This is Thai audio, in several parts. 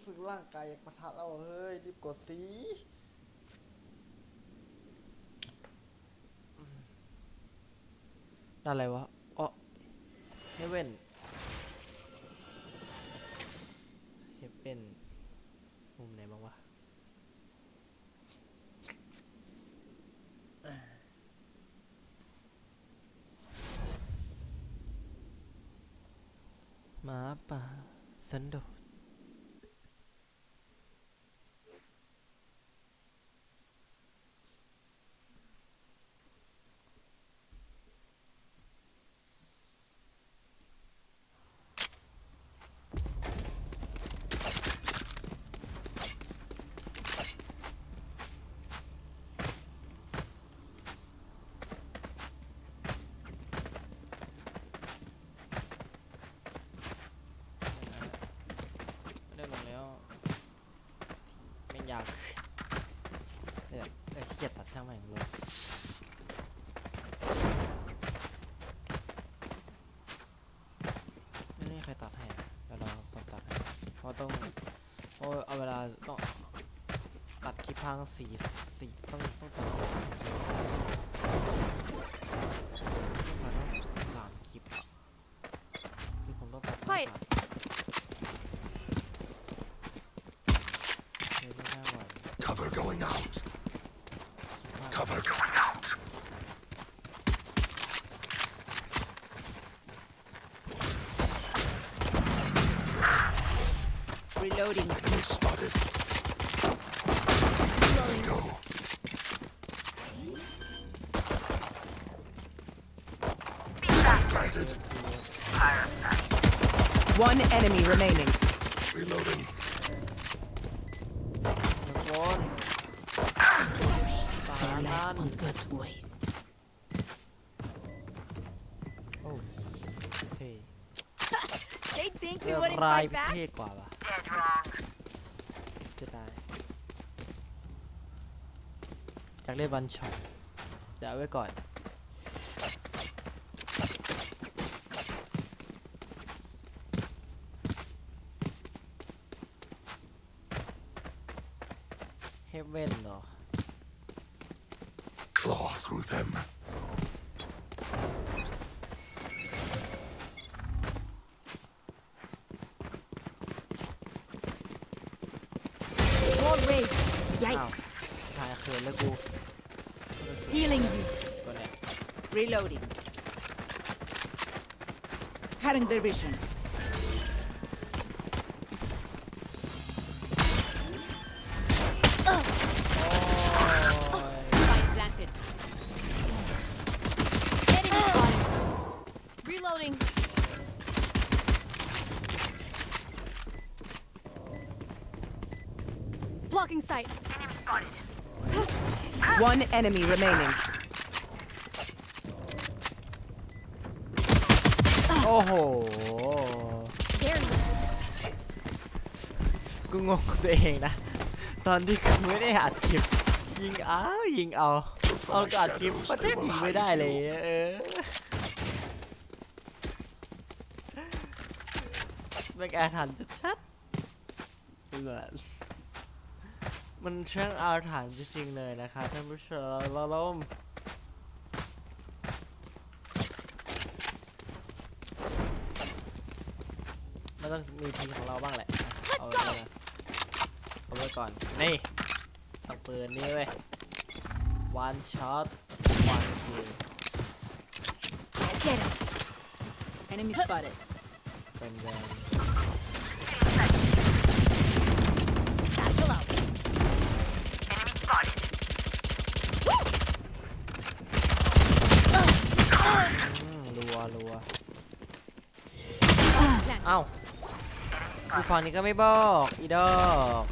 ้สึกร่างกายอยากปะทะแล้วเฮ้ย รีบกดสิอะไรวะอ๋อเฮเว่นเฮเว่นมุมไหนบ้างวะหมาป่าสันโดษ ไม่ได้ลงแล้วไม่อยากเนี่ยเอ้ยขี้เกียจตัดช่างแม่งเลยไม่มีใครตัดให้อะเดี๋ยวเราต้องตัดให้เพราะต้องเพราะเอาเวลาต้อง ตัดคลิปพังสี่สี่ต้องต้องตัดต้องตัดต้องสามคลิปอะคือผมต้องตัดทั้ง Quiet สามเฮ้ยไม่ได้ว่ะ Cover going out. คิดว่า Cover going out. Reloading. Enemy spotted. One enemy remaining. Reloading. ทุกคนสานัน good waste. โอ้เท่ They think เรื่ we อง wouldn't ราย fight พิ back? เทศกว่าปะจะได้อยากเล่นวันช็อตเดี๋ยวเอาไว้ก่อน War rage. อ้าว Yikes. ถ่ายเขินแล้วกู Healing you. ตัวเนี้ย Reloading. Cutting their Sight. One enemy remaining. โอ้โห There you กูงงกับตัวเองนะ ตอนที่กูไม่ได้อัดคลิป ยิงเอายิงเอา เอาอัดคลิปมันแทบยิงไม่ได้เลยเออแม่งแอร์ทันชัดๆเห มือนมันช่างอาถรรพ์จริงๆเลยนะคะท่านผู้ชมเราลมมันต้องมีทีของเราบ้างแหละอะเอาไว้ก่อนเอาไว้ก่อน นี่ต้องปืนนี้เว้ย one shot one kill Get him. Enemy spotted. เป็นแรง Satchel out. อืม รัวรัว Planted. เอ้าอยู่ฝั่งนี้ก็ไม่บอก อีดอก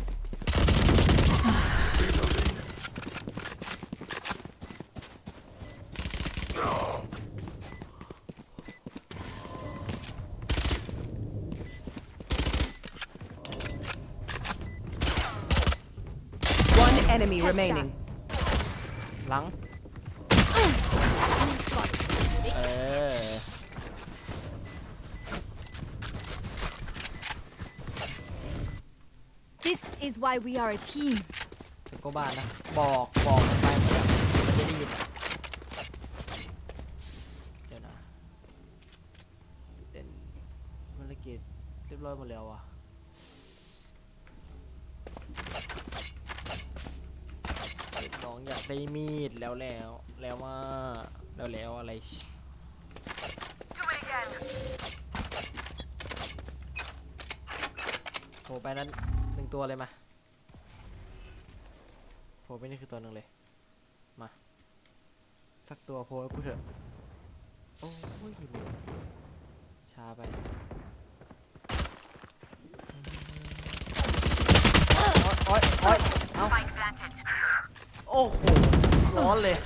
One enemy remaining. หลัง Enemy spotted. เออ One This is why we are a team. แต่ก็บ้านนะ บอกบอกมันไปหมดแล้วมันจะได้ยินอะเดี๋ยวนะเป็นภารกิจเรียบร้อยหมดแล้วอะน้องอยากได้มีดแล้วแล้วแล้วว่าแล้วแล้วอะไรโผล่ไปนั้นหนึ่งตัวเลยมาโผล่ไปนี่คือตัวหนึ่งเลย มา สักตัวโผล่กูเถอะ โอ้ยหลุดช้าไปโอ๊ยโอ๊ยโอ๊ยเอาโอ้โห ร้อนเลย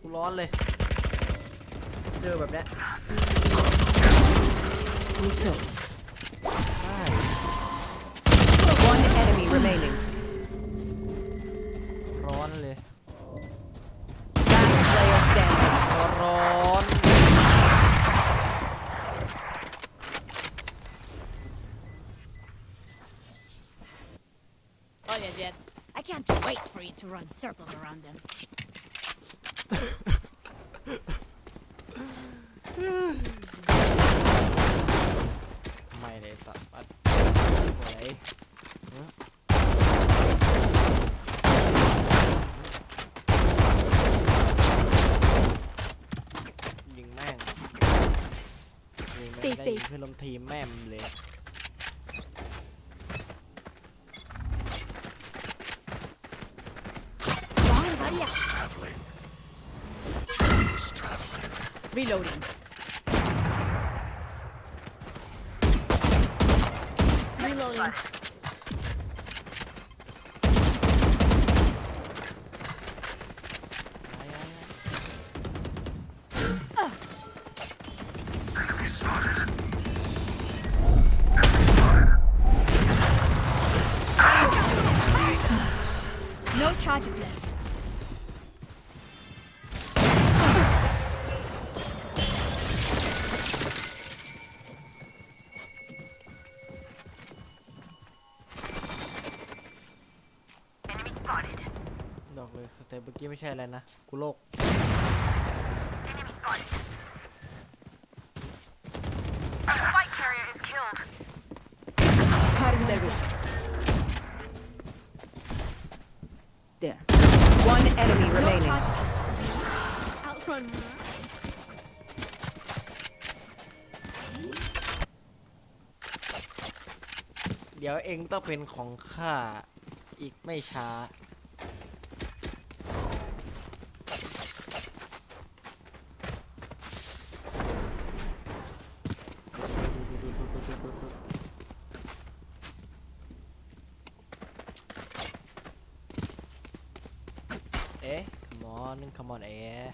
กูร้อนเลย เจอแบบเนี้ย run circles around them. ไม่เลยสัตว์ปัดสวยยิงแม่งยิงแม่ง Stay ได้ยิง safe เพื่อนร่วมทีมแม่มเลย Why, buddy? Traveling. It's traveling. Reloading. Reloading. กี้ไม่ใช่อะไรนะ กูโลก Spike carrier is killed. Cutting their vision. There. One enemy No remaining. charges. Outrun. เดี๋ยวเองต้องเป็นของข้าอีกไม่ช้า เอ๊ะ come on come on เอ๊ะ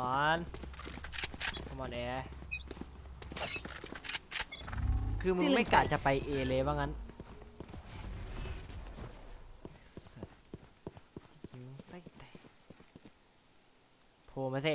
Here. come on come on เอ๊ะคือมึงไม่กะจะไปเอเลยว่างั้นยิงไส้แตกโผล่มาสิ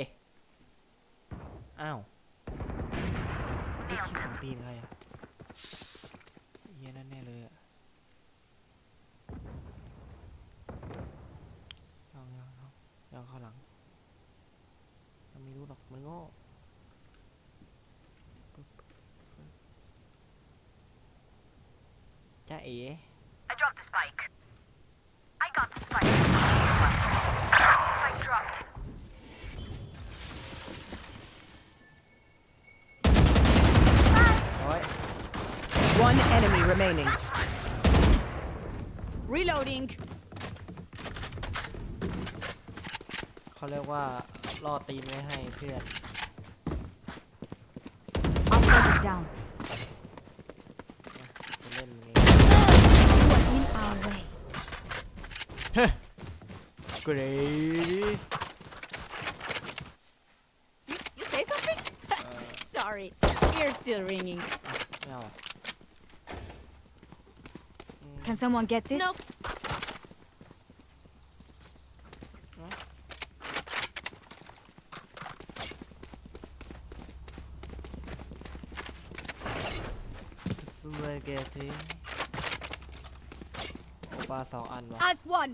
Spike dropped. โอ้ย One enemy remaining. Reloading. เขาเรียกว่าล่อตีนไว้ให้เพื่อน Oscar is down. กรี You, you say something? Sorry. Ear's still ringing. ไม่เอาอะ Can someone get this? Nope. สเปเกตตีปลาสองอันวะ As one.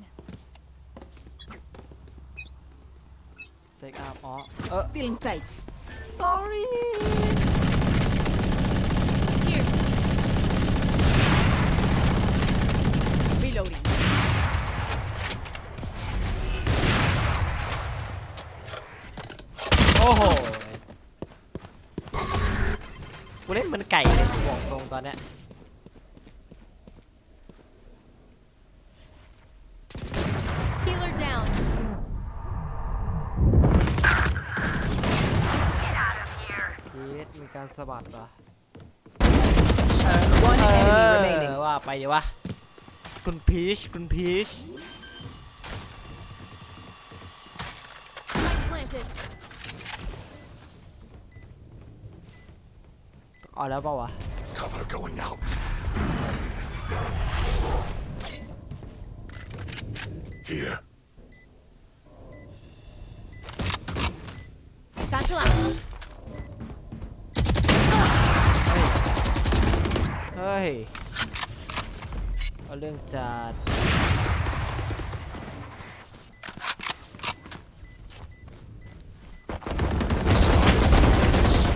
เซ็กอัพอ๋อเออ Still in sight. sorry Here. Reloading. โอ้โหกูเล่นเหมันไก่เลยกูบอกตรงตอนเนี้ย ดีวะ คุณพีช คุณพีช Spike planted. เอาแล้วเปล่าวะ Cover going out. Here. Satchel out. เฮ้ย เอาเรื่องจัด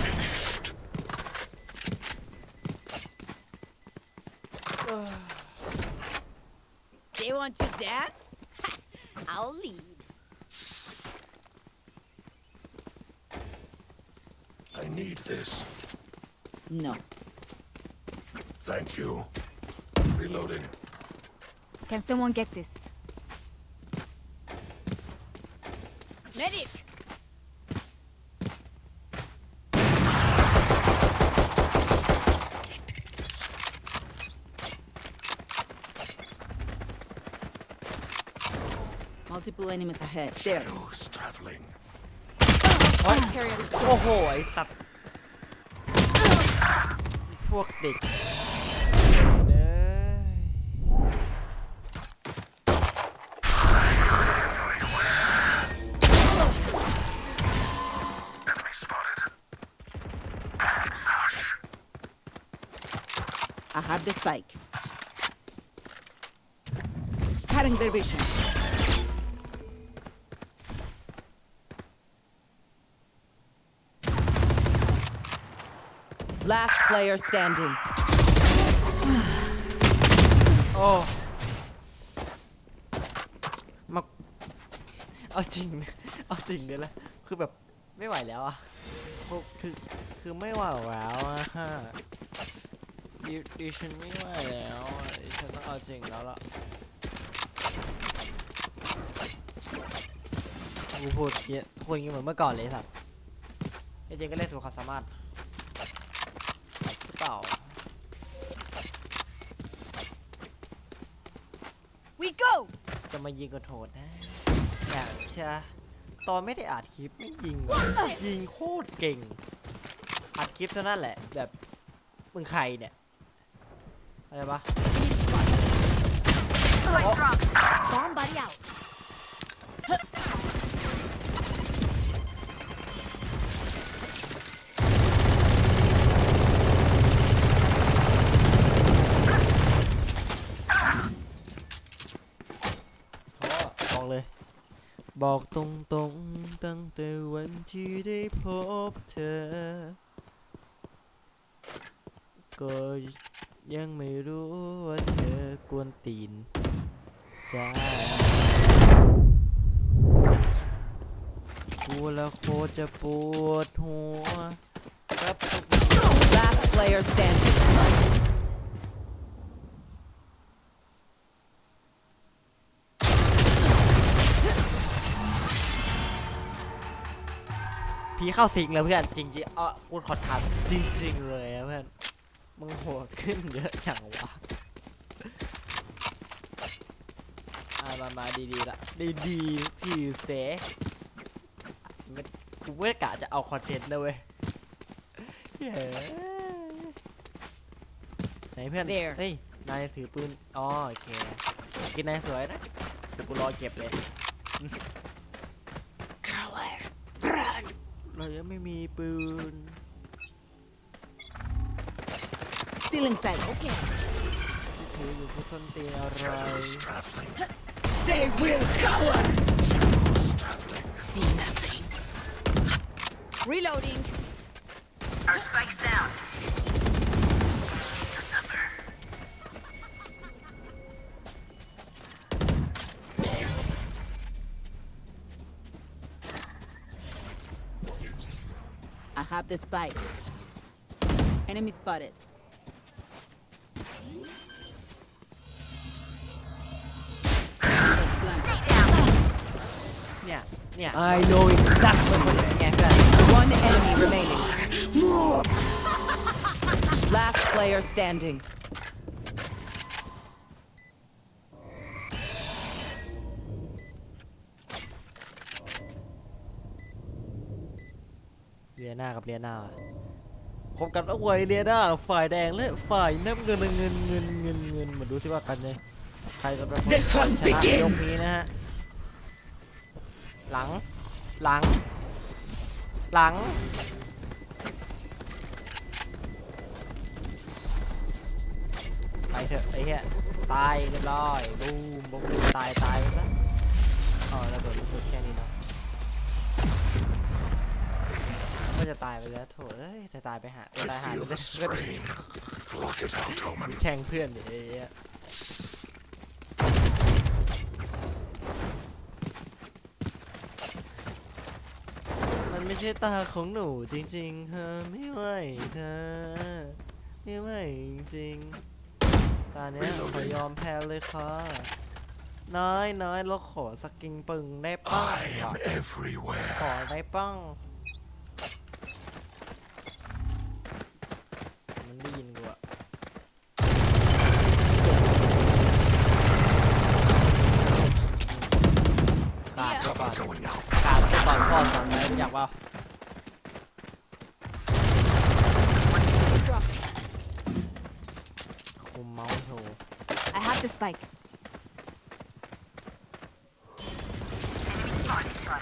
Finished. They want to dance? I'll lead. I need this. No. Thank you. Reloading. Can someone get this? Medic! Multiple enemies ahead. There. Shadows traveling. โอ้โห ไอสัตว์ พวกเด็ก I have the spike. Cutting their vision. Last player standing. โอ้มาเอาจริงนะเอาจริงเลยละคือแบบไม่ไหวแล้วอะคือคือคือไม่ไหวแล้วอะฮะ ดิดิฉันไม่ไหวแล้วดิฉันต้องเอาจริงแล้วล่ะกูพูดเงี้ยพูดอย่างงี้เหมือนเมื่อก่อนเลยสัตว์จริงก็เล่นสู่ความสามารถหรือเปล่า We go! จะมายิงก็โทษนะอยากเชียตอนไม่ได้อัดคลิปไม่ยิงเลยยิงโคตรเก่ง อัดคลิปเท่านั้นแหละแบบมึงใครเนี่ย อะไรปะ Spike drop. Bomb buddy out. บอกเลย บอกตรงๆ ตั้งแต่วันที่ได้พบเธอ ก็ ยังไม่รู้ว่าเธอกวนตีนจ้ากูแล้วโคตรจะปวดหัวครับ Last player standing. พี่เข้าสิงเลยเพื่อน จริงๆเออกูขอถามจริง ๆ เลยนะเพื่อน มึงโหดขึ้นเยอะอย่างวะอ่ามามาดีๆละดีๆพี่เสมันกูไม่กะจะเอาคอนเทนต์นะเว้ยเย้ไหนเพื่อน There เฮ้ย นายถือปืน อ๋อโอเคกินนายสวยนะเดี๋ยวกูรอเก็บเลย เรายังไม่มีปืน Still in sight. Okay. Shadows traveling. They will cower! See nothing. Reloading. Our spikes down. I have the spike. Enemy spotted. เนี่ยเนี่ย I know exactly คนอย่างเงี้ยเพื่อน One enemy remaining. Last player standing. เลียนากับเลียนาคบกันเอาไว้เลียนาฝ่ายแดงและฝ่ายน้ำเงินเงินเงินเงินเงินมาดูสิว่ากันเลยใครจะเป็นคนชนะยกนี้นะฮะ หลัง หลัง หลัง ไปเถอะไอ้เหี้ย ตายเรียบร้อยบูมบูมตายตายไปซะอ๋อระเบิดรู้สึกแค่นี้เนาะก็จะตายไปแล้วโถเอ้ยจะตายไปหาจะ I ตายหา feel ไป the ก็ strain. Block it out, Omen. แข่งเพื่อนดิไอ้เหี้ยมันไม่ ใช่ตาของหนูจริงๆเธอไม่ไหวเธอไม่ไหวจริงๆตาเนี้ยขอยอมแพ้เลยค่ะน้อยน้อยเราขอสกิงปึงได้ป้อง I am everywhere. ขอได้ป้อง มันได้ยินกูอะขาด Cover going out. ขาดไปก่อนพ่อสอนไหมอยากเปล่าคุมเมาส์โชว์ I have the spike.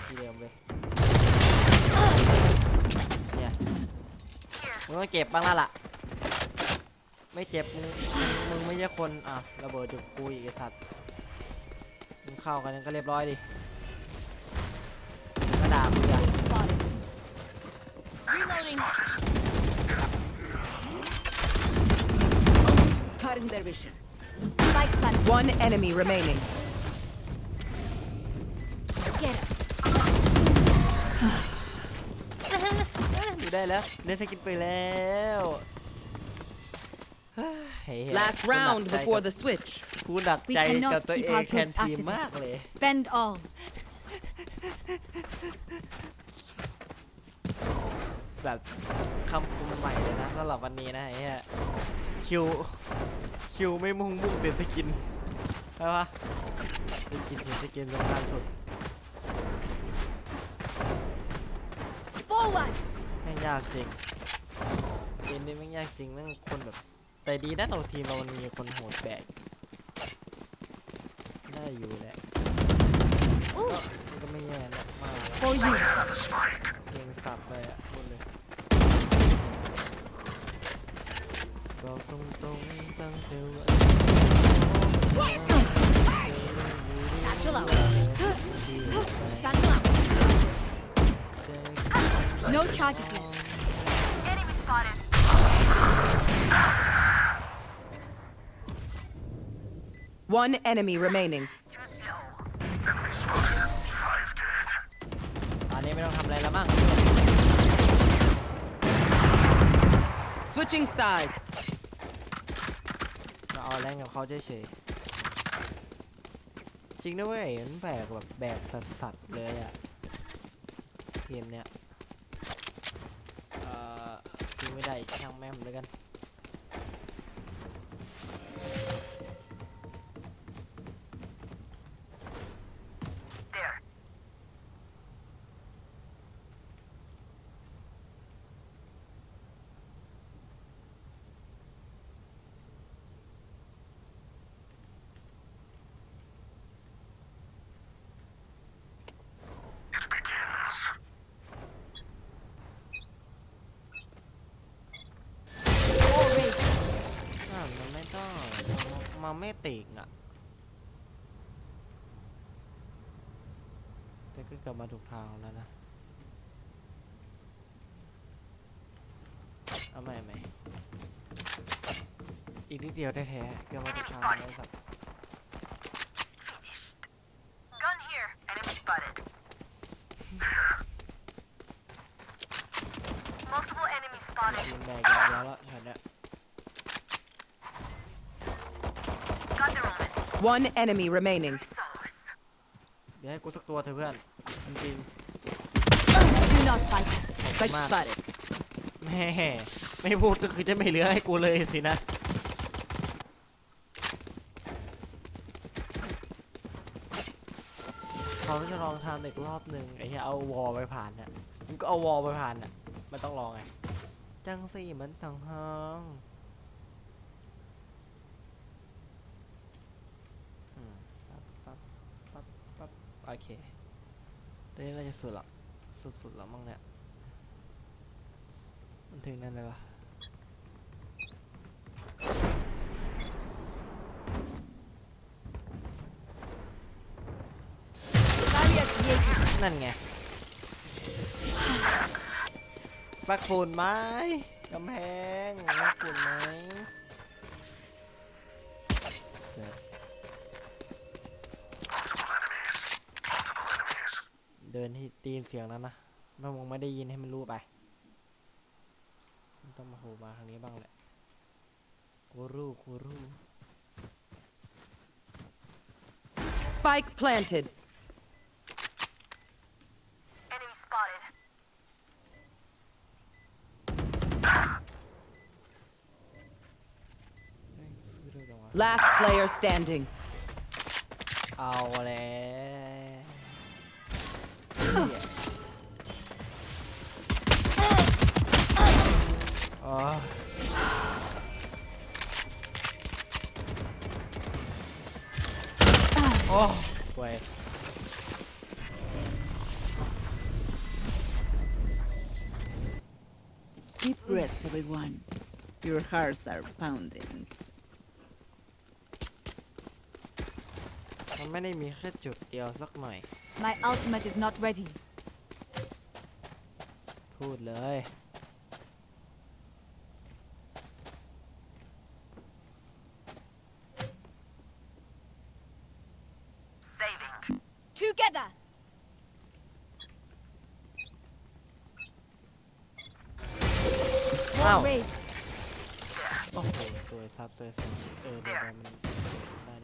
ที่เดิมเลยเนี่ยมึงต้องเก็บบ้างและล่ะ ไม่เจ็บมึงมึงไม่ใช่คนอะระเบิดจุดกูอีกไอสัตว์มึงเข้ากันก็เรียบร้อยดิก็ด่ามึงอะ One enemy remaining. ได้แล้วเล่นสกินไปแล้วเฮ้ยเห็น Last กูหนัก round ใจ before กับ the switch. กูหนัก We ใจ cannot กับตัว keep เอง our แทน goods ทีม after มากเลย this. Spend all. แบบคำคมใหม่เลยนะสำหรับวันนี้นะไอ้เหี้ยคิวคิวไม่มุ่งมุ่งแต่สกินใช่ปะสกินคือสกินสำคัญสุด ยากจริงเกมนี้แม่งยากจริงแม่งคนแบบ แต่ดีนะเราทีมเรามันมีคนโหดแบกได้อยู่แหละก็มันก็ไม่แย่นะมาก For you. เพลงสับเลยอะพูดเลยบอกตรงๆตั้งแต่วัน Satchel out. Satchel out. No charges left. One enemy remaining. Too slow. Enemy spotted. Five dead. ตอนนี้ไม่ต้องทำอะไรแล้วมั้ง Switching sides. เราเอาแรงกับเขาเฉยๆจริงนะเว้ยมันแบกแบบแบกสัสๆเลยอะเกมเนี้ยเอ่อจริงไม่ได้อีกช่างแม่มเลยกัน ไม่ติงอะแต่ก็กลับมาถูกทางแล้วนะเอาใหม่ใหม่อีกนิดเดียวแท้ๆเกือบมาถูกทางแล้วครับ Finished. Gun here. Enemy spotted. Multiple enemies ยิ spotted. งแบกอย่างเดียวแล้วช็อตเนี้ย Got their omen. One enemy remaining. Resource. เดี๋ยวให้กูสักตัวเถอะเพื่อนจริง Do not fight us. ๆ Spike มาก spotted. แม่ไม่พูดก็คือจะไม่เหลือให้กูเลยสินะ เขาจะลองทำอีกรอบหนึ่งไอ้เหี้ยเอาวอลไปผ่านเนี่ยมันก็เอาวอลไปผ่านน่ะมันต้องลองไง จังสี่มันต่างห้องอืมปั๊บปั๊บปั๊บปั๊บโอเคตอนนี้เราจะสุดละสุดๆแล้วมั้งเนี่ย มันถึงนั่นเลยวะนั่นไง ฟักฝุ่นไหมกำแพงฟักฝุ่นไหม เดินที่ตีนเสียงนั้นนะถ้ามึงไม่ได้ยินให้มันรู้ไปมันต้องมาโหมาทางนี้บ้างแหละกูรู้กูรู้ Spike planted. Enemy spotted. เฮ้ยซื้อด้วยจังวะ Last player standing. เอาแล้ว โอ้เว้ย Deep breaths, everyone. Your hearts are pounding. มันไม่ได้มีแค่จุดเดียวสักหน่อย My ultimate is not ready. พูดเลย อ้าว Wall raised. โอ้โหสวยซับสวยซับเออเดี๋ยวมันได้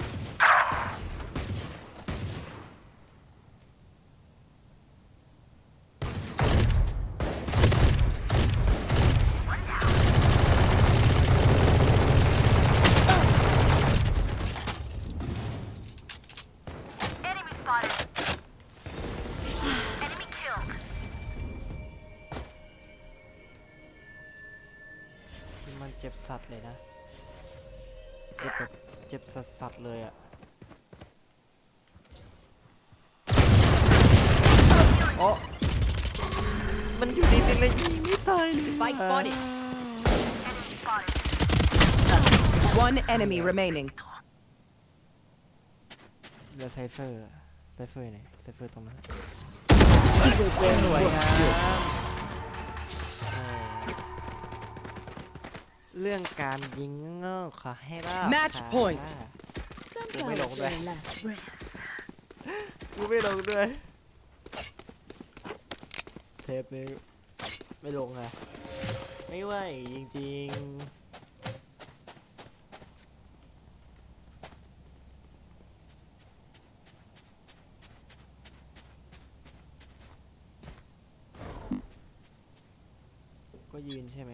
มันเจ็บสัตว์เลยนะ เจ็บแบบเจ็บสัตว์สัตว์เลยอะโอ้มันอยู่ดีๆเลยยิงไม่ตายเลย Spike spotted. Enemy spotted. One enemy remaining. เหลือไซเฟอร์อะไซเฟอร์ไหนไซเฟอร์ตรงนั้น You will bear สวย what งา you ม เรื่องการยิงเงอขอให้รอบ Match ค่ะ point Stamp Ủa, mấy out lộn đây. your last breath. กูไม่ลงด้วย เทปนี้ไม่ลงอะไม่ไหวจริงๆ ก็ยืนใช่ไหม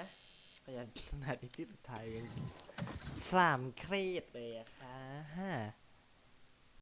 นะขยันขนาดที่สุดท้ายยังสามเครียดเลยอะค่ะ